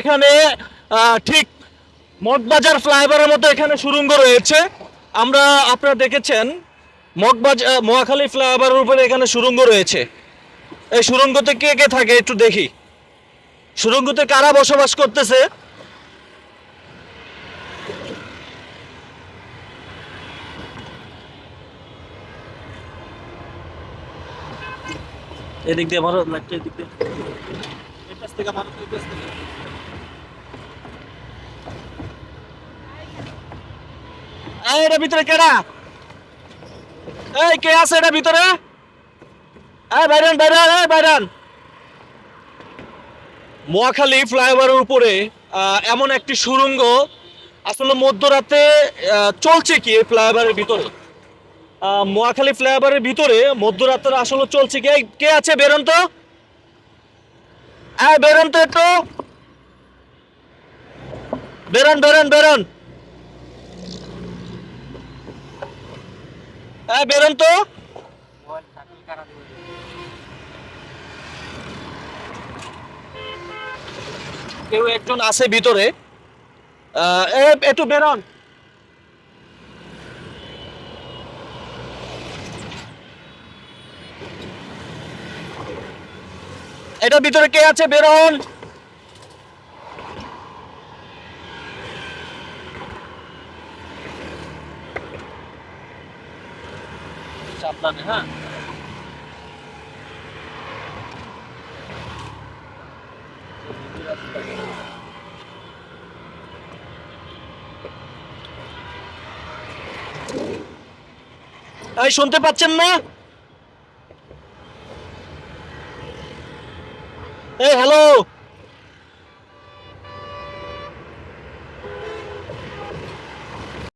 এখানে ঠিক মগবাজার ফ্লাইওভারের মতো এখানে সুরঙ্গ রয়েছে। আমরা আপনারা দেখেছেন মগবাজার মহাখালী ফ্লাইওভারের উপরে এখানে সুরঙ্গ রয়েছে। এই সুরঙ্গতে কে কে থাকে একটু দেখি। সুরঙ্গতে কারা বসবাস করতেছে? এদিক দিয়ে মারো লাইটটা এদিক দিয়ে। থেকে মারো এই পাশ থেকে এই এটা ভিতরে কেডা? এই, কে আছে এটা ভিতরে? এই, বাইরান বাইরান, এই, বাইরান। মহাখালী ফ্লাইওভারের উপরে এমন একটি সুড়ঙ্গ আসলে মধ্যরাতে চলছে কি এই ফ্লাইওভারের ভিতরে? মহাখালী ফ্লাইওভারের ভিতরে মধ্যরাতের আসলে চলছে কি? কে আছে বেরোন তো? হ্যাঁ বেরোন তো একটু। বেরোন বেরোন বেরোন। হ্যাঁ বেরোন তো। কেউ একজন আছে ভিতরে। একটু বেরোন। এটার ভিতরে কে আছে? বেরোন। সাবধানে হ্যাঁ? এই শুনতে পাচ্ছেন না? এই হ্যালো